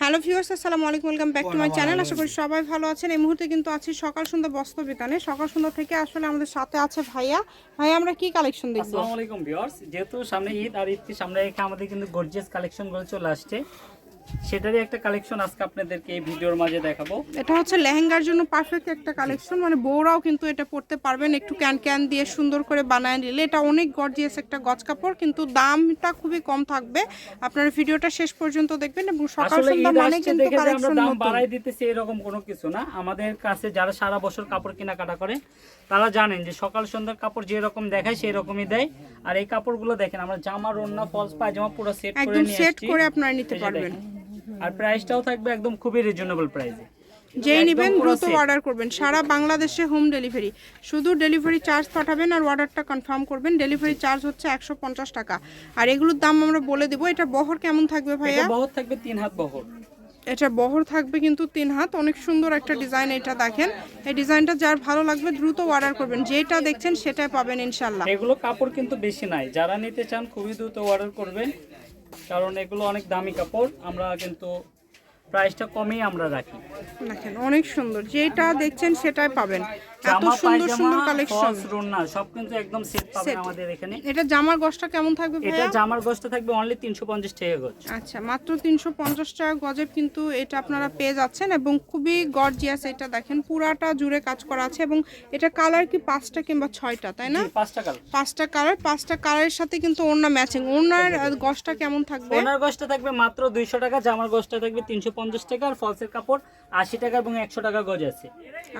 Hello viewers, আসসালামু আলাইকুম, welcome back to my channel. আশা করি সবাই ভালো আছেন। এই মুহূর্তে কিন্তু আছি সকাল সুন্দর বস্ত্র বিতানে। সকাল সুন্দর থেকে আসলে আমাদের সাথে আছে ভাইয়া। ভাইয়া, আমরা কি কালেকশন দেখব? আসসালামু আলাইকুম ভিউয়ার্স। যেহেতু সামনে ঈদ আর ঈদকে সামনে রেখে আমাদের কিন্তু গর্জিয়াস কালেকশনগুলো চলে আসছে। সেটারই একটা কালেকশন আজকে আপনাদেরকে এই ভিডিওর মাঝে দেখাবো। এটা হচ্ছে লেহেঙ্গার জন্য পারফেক্ট একটা কালেকশন মানে বউরাও কিন্তু এটা পরতে পারবেন একটু ক্যান ক্যান দিয়ে সুন্দর করে বানায় নিলে। এটা অনেক গর্জিয়াস একটা গজ কাপড় কিন্তু দামটা খুবই কম থাকবে। আপনারা ভিডিওটা শেষ পর্যন্ত দেখবেন এবং সকাল সন্ধ্যা মানে কিন্তু কালেকশন দাম বাড়াই দিতেছি এরকম কোনো কিছু না। আমাদের কাছে যারা সারা বছর কাপড় কেনাকাটা করে তারা জানেন যে সকাল সন্ধ্যার কাপড় যে রকম দেখায় সেই রকমই দেয়। আর এই কাপড়গুলো দেখেন আমরা জামা রন্না ফলস পায়জামা পুরো সেট করে একদম সেট করে আপনারা নিতে পারবেন। আর প্রাইসটাও থাকবে একদম খুবই রিজনেবল প্রাইসে যেই নেবেন দ্রুত অর্ডার করবেন। সারা বাংলাদেশে হোম ডেলিভারি শুধু ডেলিভারি চার্জ পাঠাবেন আর অর্ডারটা কনফার্ম করবেন। ডেলিভারি চার্জ হচ্ছে একশো পঞ্চাশ টাকা। আর এগুলোর দাম আমরা বলে দেবো। এটা বহর কেমন থাকবে ভাইয়া? বহর থাকবে তিন হাত বহর। এটা বহর থাকবে কিন্তু তিন হাত। অনেক সুন্দর একটা ডিজাইন এটা দেখেন। এই ডিজাইনটা যার ভালো লাগবে দ্রুত অর্ডার করবেন। যেটা দেখছেন সেটাই পাবেন ইনশাল্লাহ এগুলো কাপড় কিন্তু বেশি নাই। যারা নিতে চান খুবই দ্রুত অর্ডার করবেন। কারণ এগুলো অনেক দামি কাপড়, আমরা কিন্তু প্রাইসটা কমেই আমরা রাখি। দেখেন, অনেক সুন্দর। যেটা দেখছেন সেটাই পাবেন। এত সুন্দর সুন্দর কালেকশন রুন্না সব কিন্তু একদম সেট পাবেন আমাদের এখানে। এটা জামার গসটা কেমন থাকবে এটা জামার গজটা থাকবে অনলি তিনশো পঞ্চাশ টাকা গজ। আচ্ছা মাত্র তিনশো পঞ্চাশ টাকা গজের কিন্তু এটা আপনারা পেয়ে যাচ্ছেন এবং খুবই গর্জিয়াস এটা দেখেন। পুরাটা জুড়ে কাজ করা আছে এবং এটা কালার কি পাঁচটা কিংবা ছয়টা তাই না? পাঁচটা কালার পাঁচটা কালার পাঁচটা কালারের সাথে কিন্তু ওড়না ম্যাচিং ওড়নার গজটা কেমন থাকবে? ওনার গজটা থাকবে মাত্র দুইশো টাকা জামার গজটা থাকবে তিনশো পঞ্চাশ টাকা আর ফলসের কাপড় আশি টাকা এবং একশো টাকা গজ আছে।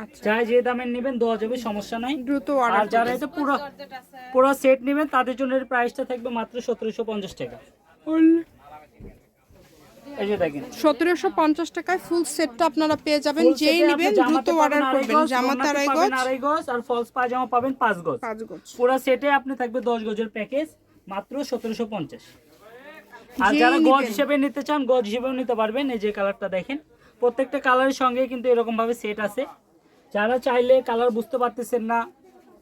আচ্ছা। যাই যে দামের নেবেন দেওয়া যাবে সমস্যা নাই। দ্রুত আর যারা এটা পুরো পুরো সেট নেবেন তাদের জন্য এর প্রাইসটা থাকবে মাত্র সতেরোশো পঞ্চাশ টাকা। এই যে দেখেন। সতেরোশো পঞ্চাশ টাকায় ফুল সেটটা আপনারা পেয়ে যাবেন। যেই set এ আপনি নেবেন দ্রুত অর্ডার করবেন। গজ, জামাতে ওড়নাতে আড়াই পাবেন গজ আড়াই গজ আর ফলস পায়জামা পাবেন পাঁচ গজ। পাঁচ গজ। পুরো সেটে আপনি থাকবে দশ গজের প্যাকেজ মাত্র সতেরোশো পঞ্চাশ। আর যারা গজ হিসেবে নিতে চান গজ হিসেবেও নিতে পারবেন। এই যে কালারটা দেখেন প্রত্যেকটা কালারের সঙ্গে কিন্তু এরকম ভাবে সেট আছে। যারা চাইলে কালার বুঝতে পারতেছেন না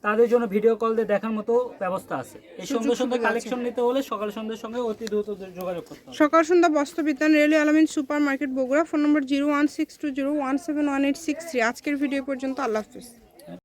তাদের জন্য ভিডিও কল দিয়ে দেখার মতো ব্যবস্থা আছে। এই সঙ্গে সঙ্গে কালেকশন নিতে হলে সকাল সন্ধ্যার সঙ্গে অতি দ্রুত যোগাযোগ করতে হবে। Sakal Sandhya Bastra Bitan railway Alamin super market Bogura phone number zero one six two zero one seven one eight six three আজকের ভিডিও পর্যন্ত আল্লাহ হাফিজ।